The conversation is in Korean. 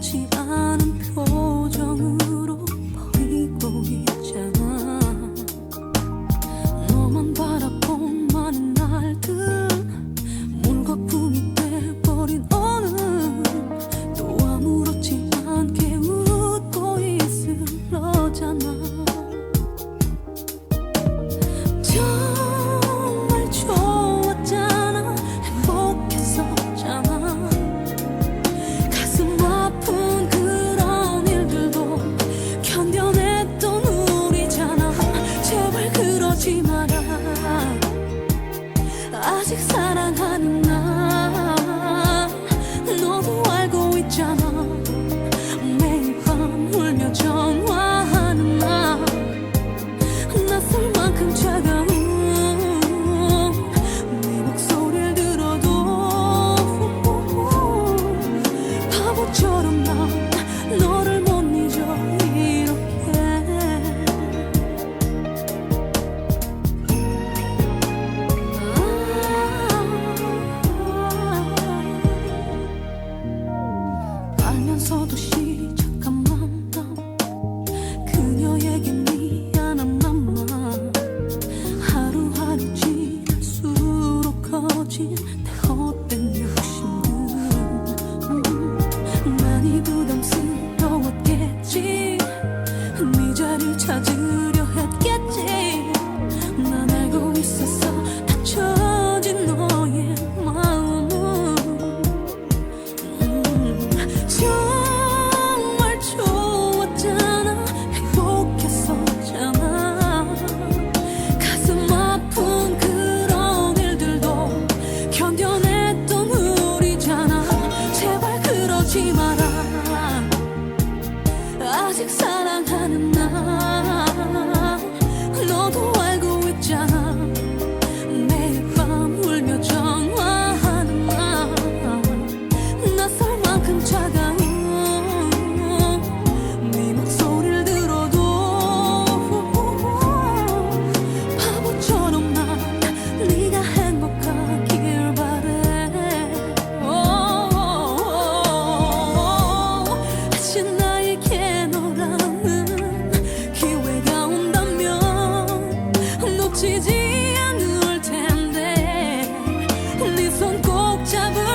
情 아직 사랑하는 나. 너도 알고 있잖아. 매일 밤 울며 전화하는 나. 낯설 만큼 차가운 네 목소리를 들어도 바보처럼 나. 안 서도 시작 사랑하는 손꼭 잡아